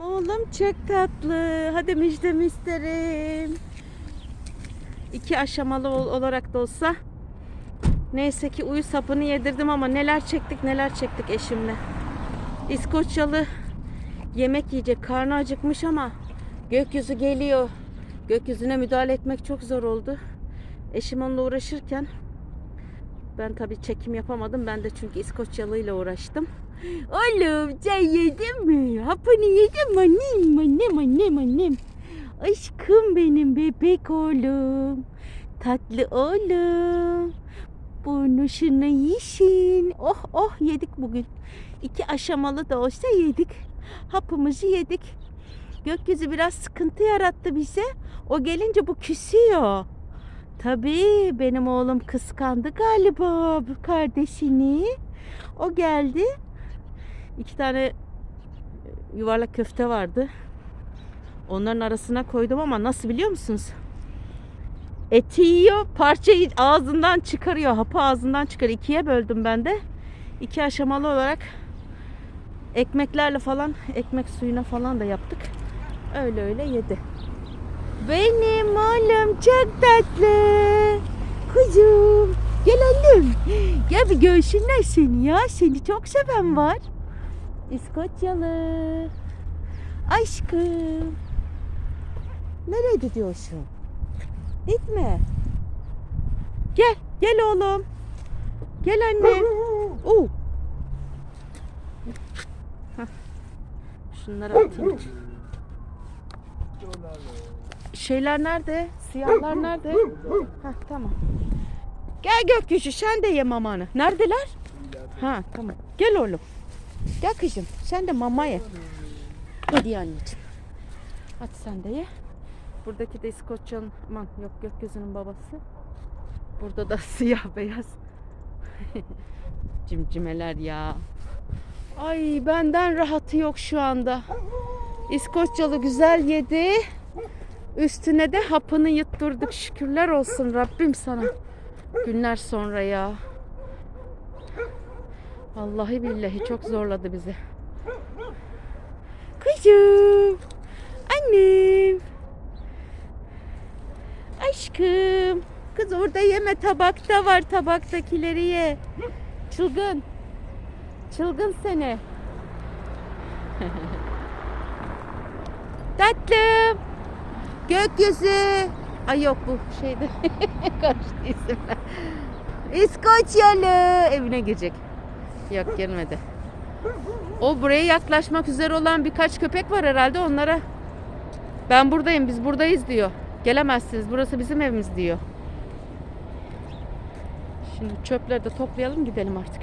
Oğlum çok tatlı. Hadi müjdemi isterim. İki aşamalı ol- olarak da olsa. Neyse ki uyu sapını yedirdim ama neler çektik neler çektik eşimle. İskoçyalı yemek yiyecek. Karnı acıkmış ama gökyüzü geliyor. Gökyüzüne müdahale etmek çok zor oldu. Eşim onunla uğraşırken ben tabii çekim yapamadım. Ben de çünkü İskoçyalı ile uğraştım. Oğlum sen yedin mi? Hapını yedin mi annem? Annem annem annem. Aşkım benim bebek oğlum. Tatlı oğlum. Burnuşunu yeşin. Oh oh yedik bugün. İki aşamalı da olsa yedik. Hapımızı yedik. Gökyüzü biraz sıkıntı yarattı bize. O gelince bu küsüyor. Tabii benim oğlum kıskandı galiba bu kardeşini. O geldi. İki tane yuvarlak köfte vardı. Onların arasına koydum ama nasıl biliyor musunuz? Eti yiyor, parçayı ağzından çıkarıyor, hapı ağzından çıkarıyor. İkiye böldüm ben de. İki aşamalı olarak ekmeklerle falan, ekmek suyuna falan da yaptık. Öyle öyle yedi. Benim oğlum çok tatlı. Kuzum. Gel annem. Gel bir görsünler seni ya. Seni çok seven var. İskoçyalı. Aşkım. Nereye gidiyorsun? Gitme. Gel. Gel oğlum. Gel anne. Oo. Şunları atayım. Şeyler nerede? Siyahlar nerede? Ha tamam. Gel gökyüzü sen de ye mamanı. Neredeler? Ha tamam. Gel oğlum. Gel kızım sen de mama ye. Hadi anneciğim. Hadi sen de ye. Buradaki de İskoçya'nın aman yok gökyüzünün babası. Burada da siyah beyaz. Cimcimeler ya. Ay benden rahatı yok şu anda. İskoçyalı güzel yedi. Üstüne de hapını yutturduk. Şükürler olsun Rabbim sana. Günler sonra ya. Vallahi billahi çok zorladı bizi. Kızım. Annem. Aşkım. Kız orada yeme tabakta var tabaktakileri ye. Çılgın. Çılgın seni. Tatlım. Gökyüzü. Ay yok bu şeyde. Karıştı isimler. İskoçyalı. Evine girecek. Yok girmedi. O buraya yaklaşmak üzere olan birkaç köpek var herhalde onlara. Ben buradayım biz buradayız diyor. Gelemezsiniz burası bizim evimiz diyor. Şimdi çöpleri de toplayalım gidelim artık.